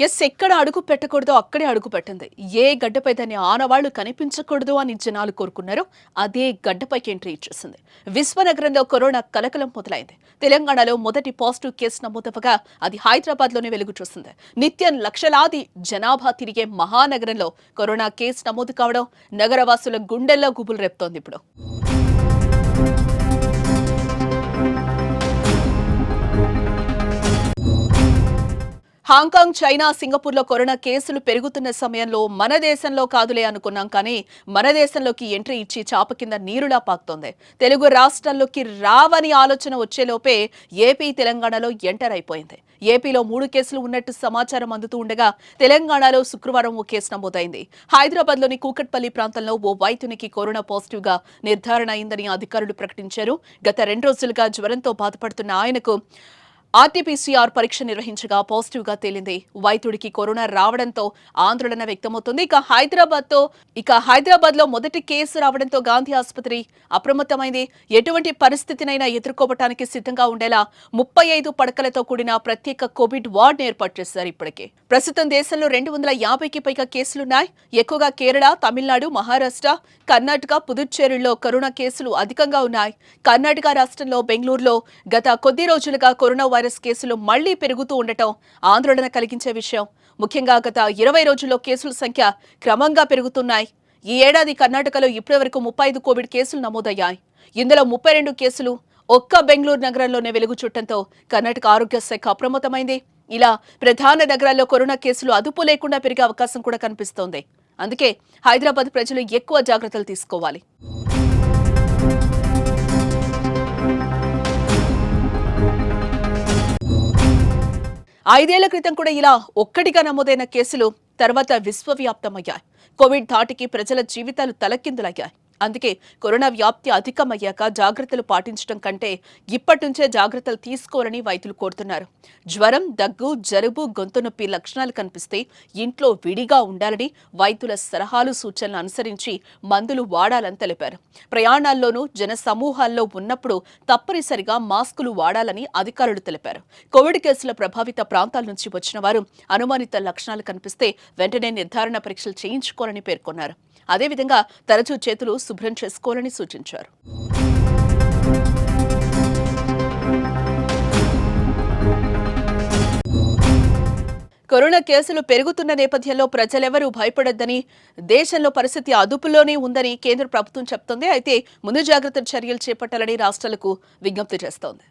Yes ఎక్కడ అడుగు పెట్టకూడదో అక్కడే అడుగు పెట్టింది. ఏ గడ్డపై దాని ఆనవాళ్ళు కనిపించకూడదు అని జనాలు కోరుకున్నారో. అదే గడ్డపైకి ఎంట్రీ ఇచ్చేసింది. విశ్వనగరంలో కరోనా కలకలం మొదలైంది. తెలంగాణలో మొదటి పాజిటివ్ కేసు నమోదవగా అది హైదరాబాద్లోనే వెలుగు చూసింది నిత్యం లక్షలాది జనాభా తిరిగే మహానగరంలో కరోనా కేసు నమోదు కావడం నగరవాసుల గుండెల్లో గుబులు రేపుతోంది ఇప్పుడు. హాంకాంగ్ చైనా సింగపూర్లో కరోనా కేసులు పెరుగుతున్న సమయంలో మన దేశంలో కాదులే అనుకున్నాం కానీ మన దేశంలోకి ఎంట్రీ ఇచ్చి చాప కింద నీరులా పాకుతోంది. తెలుగు రాష్ట్రాల్లోకి రావని ఆలోచన వచ్చేలోపే ఏపీ తెలంగాణలో ఎంటర్ అయిపోయింది. ఏపీలో మూడు కేసులు ఉన్నట్టు సమాచారం అందుతూ ఉండగా తెలంగాణలో శుక్రవారం ఓ కేసు నమోదైంది. హైదరాబాద్లోని కూకట్పల్లి ప్రాంతంలో ఓ వైద్యునికి కరోనా పాజిటివ్గా నిర్ధారణ అయిందని అధికారులు ప్రకటించారు. గత రెండు రోజులుగా జ్వరంతో బాధపడుతున్న ఆయనకు ఆర్టీపీసీఆర్ పరీక్ష నిర్వహించగా పాజిటివ్గా తేలింది. వైద్యుడికి కరోనా రావడంతో ఆందోళన వ్యక్తమవుతుంది. ఇక హైదరాబాద్తో ఇక హైదరాబాద్లో మొదటి కేసు రావడంతో గాంధీ ఆసుపత్రి అప్రమత్తమైంది. ఎటువంటి పరిస్థితినైనా ఎదుర్కోవటానికి సిద్ధంగా ఉండేలా ముప్పై ఐదు పడకలతో కూడిన ప్రత్యేక కోవిడ్ వార్డ్ ఏర్పాటు చేశారు ఇప్పటికే. ప్రస్తుతం దేశంలో రెండు వందల యాభైకి పైగా కేసులున్నాయి. ఎక్కువగా కేరళ తమిళనాడు మహారాష్ట్ర కర్ణాటక పుదుచ్చేరిలో కరోనా కేసులు అధికంగా ఉన్నాయి. కర్ణాటక రాష్ట్రంలో బెంగళూరులో గత కొద్ది రోజులుగా కరోనా వైరస్ కేసులు మళ్ళీ పెరుగుతూ ఉండటం ఆందోళన కలిగించే విషయం. ముఖ్యంగా గత ఇరవై రోజుల్లో కేసుల సంఖ్య క్రమంగా పెరుగుతున్నాయి. ఈ ఏడాది కర్ణాటకలో ఇప్పటివరకు ముప్పై ఐదు కోవిడ్ కేసులు నమోదయ్యాయి. ఇందులో ముప్పై రెండు కేసులు ఒక్క బెంగళూరు నగరంలోనే వెలుగు చుట్టంతో కర్ణాటక ఆరోగ్య శాఖ అప్రమత్తమైంది. ఇలా ప్రధాన నగరాల్లో కరోనా కేసులు అదుపు లేకుండా పెరిగే అవకాశం కూడా కనిపిస్తోంది. అందుకే హైదరాబాద్ ప్రజలు ఎక్కువ జాగ్రత్తలు తీసుకోవాలి. ఐదేళ్ళ క్రితం కూడా ఇలా ఒక్కటిగా నమోదైన కేసులు తర్వాత విశ్వవ్యాప్తమయ్యాయి. కోవిడ్ ధాటికి ప్రజల జీవితాలు తలకిందులయ్యాయి. అందుకే కరోనా వ్యాప్తి అధికమయ్యాక జాగ్రత్తలు పాటించడం కంటే ఇప్పటి నుంచే జాగ్రత్తలు తీసుకోవాలని వైద్యులు కోరుతున్నారు. జ్వరం దగ్గు జలుబు గొంతు నొప్పి లక్షణాలు కనిపిస్తే ఇంట్లో విడిగా ఉండాలని వైద్యుల సలహాలు సూచనలు అనుసరించి మందులు వాడాలని తెలిపారు. ప్రయాణాల్లోనూ జన సమూహాల్లో ఉన్నప్పుడు తప్పనిసరిగా మాస్కులు వాడాలని అధికారులు తెలిపారు. కోవిడ్ కేసుల ప్రభావిత ప్రాంతాల నుంచి వచ్చిన వారు అనుమానిత లక్షణాలు కనిపిస్తే వెంటనే నిర్ధారణ పరీక్షలు చేయించుకోవాలని పేర్కొన్నారు. అదేవిధంగా తరచూ చేతులు శుభ్రం చేసుకోవాలని సూచించారు. కరోనా కేసులు పెరుగుతున్న నేపథ్యంలో ప్రజలెవరూ భయపడొద్దని దేశంలో పరిస్థితి అదుపులోనే ఉందని కేంద్ర ప్రభుత్వం చెప్తోంది. అయితే ముందు జాగ్రత్త చర్యలు చేపట్టాలని రాష్ట్రాలకు విజ్ఞప్తి చేస్తోంది.